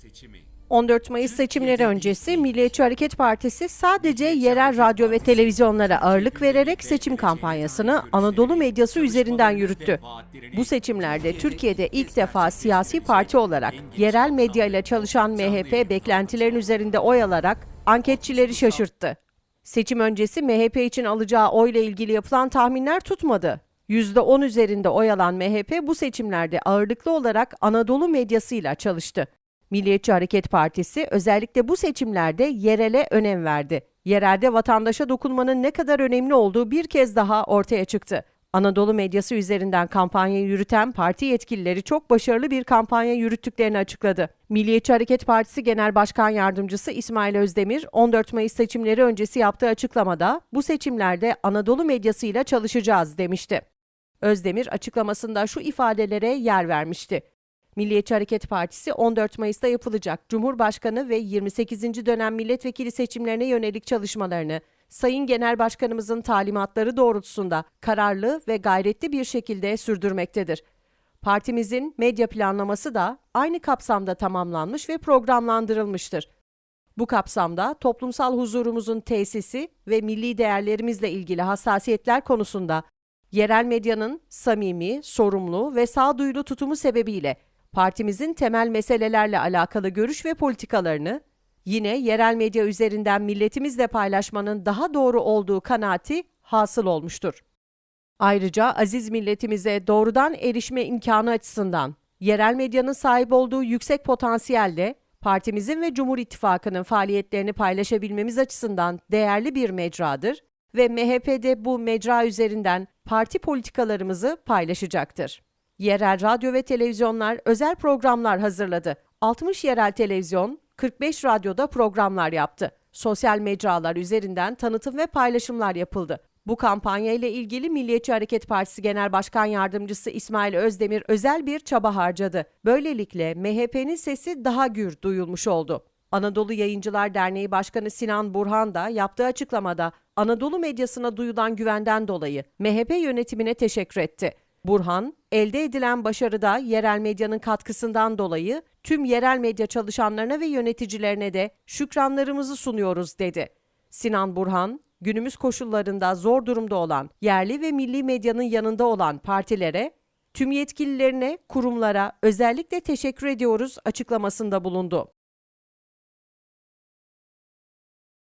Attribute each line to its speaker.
Speaker 1: seçimi.
Speaker 2: 14 Mayıs seçimleri öncesi Milliyetçi Hareket Partisi sadece yerel radyo ve televizyonlara ağırlık vererek seçim kampanyasını Anadolu medyası üzerinden yürüttü. Bu seçimlerde Türkiye'de ilk defa siyasi parti olarak yerel medya ile çalışan MHP beklentilerin üzerinde oy alarak anketçileri şaşırttı. Seçim öncesi MHP için alacağı oyla ilgili yapılan tahminler tutmadı. %10 üzerinde oy alan MHP bu seçimlerde ağırlıklı olarak Anadolu medyasıyla çalıştı. Milliyetçi Hareket Partisi özellikle bu seçimlerde yerele önem verdi. Yerelde vatandaşa dokunmanın ne kadar önemli olduğu bir kez daha ortaya çıktı. Anadolu medyası üzerinden kampanyayı yürüten parti yetkilileri çok başarılı bir kampanya yürüttüklerini açıkladı. Milliyetçi Hareket Partisi Genel Başkan Yardımcısı İsmail Özdemir, 14 Mayıs seçimleri öncesi yaptığı açıklamada bu seçimlerde Anadolu medyasıyla çalışacağız demişti. Özdemir açıklamasında şu ifadelere yer vermişti. Milliyetçi Hareket Partisi 14 Mayıs'ta yapılacak Cumhurbaşkanı ve 28. dönem milletvekili seçimlerine yönelik çalışmalarını Sayın Genel Başkanımızın talimatları doğrultusunda kararlı ve gayretli bir şekilde sürdürmektedir. Partimizin medya planlaması da aynı kapsamda tamamlanmış ve programlandırılmıştır. Bu kapsamda toplumsal huzurumuzun tesisi ve milli değerlerimizle ilgili hassasiyetler konusunda yerel medyanın samimi, sorumlu ve sağduyulu tutumu sebebiyle partimizin temel meselelerle alakalı görüş ve politikalarını yine yerel medya üzerinden milletimizle paylaşmanın daha doğru olduğu kanaati hasıl olmuştur. Ayrıca aziz milletimize doğrudan erişme imkanı açısından yerel medyanın sahip olduğu yüksek potansiyelde partimizin ve Cumhur İttifakı'nın faaliyetlerini paylaşabilmemiz açısından değerli bir mecradır ve MHP'de bu mecra üzerinden parti politikalarımızı paylaşacaktır. Yerel radyo ve televizyonlar özel programlar hazırladı. 60 yerel televizyon, 45 radyoda programlar yaptı. Sosyal mecralar üzerinden tanıtım ve paylaşımlar yapıldı. Bu kampanya ile ilgili Milliyetçi Hareket Partisi Genel Başkan Yardımcısı İsmail Özdemir özel bir çaba harcadı. Böylelikle MHP'nin sesi daha gür duyulmuş oldu. Anadolu Yayıncılar Derneği Başkanı Sinan Burhan da yaptığı açıklamada Anadolu medyasına duyulan güvenden dolayı MHP yönetimine teşekkür etti. Burhan, elde edilen başarıda yerel medyanın katkısından dolayı tüm yerel medya çalışanlarına ve yöneticilerine de şükranlarımızı sunuyoruz dedi. Sinan Burhan, günümüz koşullarında zor durumda olan yerli ve milli medyanın yanında olan partilere, tüm yetkililerine, kurumlara özellikle teşekkür ediyoruz açıklamasında bulundu.